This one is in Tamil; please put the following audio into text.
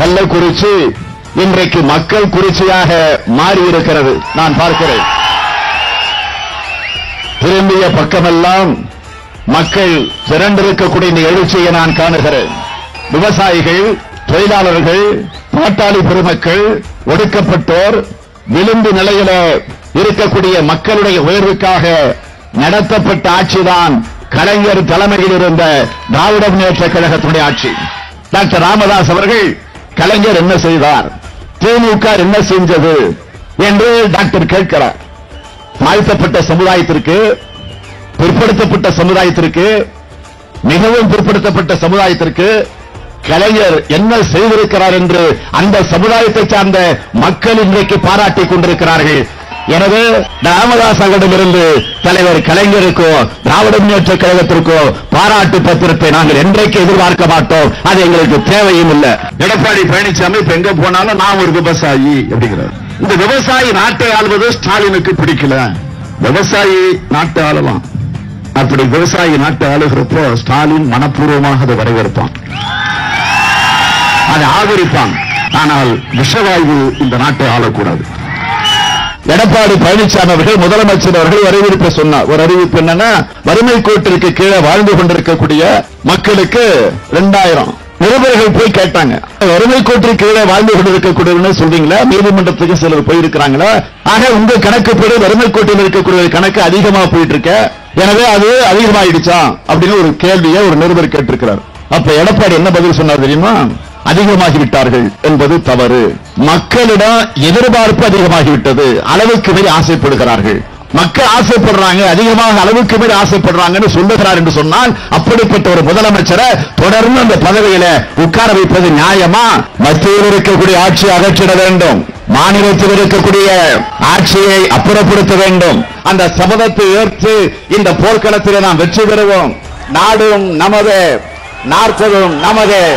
கள்ளக்குறிச்சி இன்றைக்கு மக்கள் குறிச்சியாக மாறியிருக்கிறது. நான் பார்க்கிறேன். திரும்பிய பக்கமெல்லாம் மக்கள் திரண்டிருக்கக்கூடிய இந்த எழுச்சியை நான் காணுகிறேன். விவசாயிகள் தொழிலாளர்கள் பாட்டாளி பெருமக்கள் ஒடுக்கப்பட்டோர் விளிம்பு நிலையில இருக்கக்கூடிய மக்களுடைய உயர்வுக்காக நடத்தப்பட்ட ஆட்சிதான் கலைஞர் தலைமையில் இருந்த திராவிட முன்னேற்ற கழகத்துடைய ஆட்சி. டாக்டர் ராமதாஸ் அவர்கள் கலைஞர் என்ன செய்தார்? திமுக என்ன செஞ்சது? என்று டாக்டர் கேட்கிறார். தாழ்த்தப்பட்ட சமுதாயத்திற்கு பிற்படுத்தப்பட்ட சமுதாயத்திற்கு மிகவும் பிற்படுத்தப்பட்ட சமுதாயத்திற்கு கலைஞர் என்ன செய்திருக்கிறார் என்று அந்த சமுதாயத்தை சார்ந்த மக்கள் இன்றைக்கு பாராட்டிக் கொண்டிருக்கிறார்கள். எனவே ராமதாஸ் தலைவர் கலைஞருக்கோ திராவிட முன்னேற்ற கழகத்திற்கோ பாராட்டு பத்திரத்தை நாங்கள் என்றைக்கு எதிர்பார்க்க மாட்டோம். அது எங்களுக்கு தேவையும் இல்லை. எடப்பாடி பழனிசாமி இப்ப எங்க போனாலும் நான் ஒரு விவசாயி அப்படிங்கிறார். இந்த விவசாயி நாட்டை ஆள்வது ஸ்டாலினுக்கு பிடிக்கல. விவசாயி நாட்டை ஆளலாம். அப்படி விவசாயி நாட்டை ஆளுகிறப்போ ஸ்டாலின் மனப்பூர்வமாக அதை வரவேற்பான் அதை ஆதரிப்பான். ஆனால் விஷவாயு இந்த நாட்டை ஆளக்கூடாது. எடப்பாடி பழனிசாமி அவர்கள் முதலமைச்சர் அவர்கள் ஒரு அறிவிப்பு சொன்னார். ஒரு அறிவிப்பு என்னன்னா வறுமை கோட்டிற்கு கீழே வாழ்ந்து கொண்டிருக்கக்கூடிய மக்களுக்கு ரெண்டாயிரம். நிருபர்கள் போய் கேட்டாங்க. வறுமை கோட்டிற்கு கீழே வாழ்ந்து கொண்டிருக்கக்கூடியவங்க சொல்றீங்களா? நீதிமன்றத்துக்கு சிலர் போயிருக்கிறாங்களா? ஆக உங்க கணக்குப்படி வறுமை கோட்டில் இருக்கக்கூடிய கணக்கு அதிகமா போயிட்டு இருக்க எனவே அது அதிகமாயிடுச்சா? அப்படின்னு ஒரு கேள்வியை ஒரு நிருபர் கேட்டிருக்கிறார். அப்ப எடப்பாடி என்ன பதில் சொன்னார் தெரியுமா? அதிகமாகிவிட்டார்கள் என்பது தவறு. மக்களிடம் எதிர்பார்ப்பு அதிகமாகிவிட்டது. அளவுக்கு மேல் ஆசைப்படுகிறார்கள். மக்கள் ஆசைப்படுறாங்க அதிகமாக அளவுக்கு மேல் ஆசைப்படுறாங்கன்னு சொல்லுகிறார் என்று சொன்னால் அப்படிப்பட்ட ஒரு முதலமைச்சரை தொடர்ந்து அந்த பதவியில உட்கார வைப்பது நியாயமா? மத்தியில் இருக்கக்கூடிய ஆட்சியை அகற்றிட வேண்டும். மாநிலத்தில் இருக்கக்கூடிய ஆட்சியை அப்புறப்படுத்த வேண்டும். அந்த சபதத்தை ஏற்று இந்த போர்க்களத்தில் நாம் வெற்றி பெறுவோம். நாடும் நமது நாற்பதும் நமது.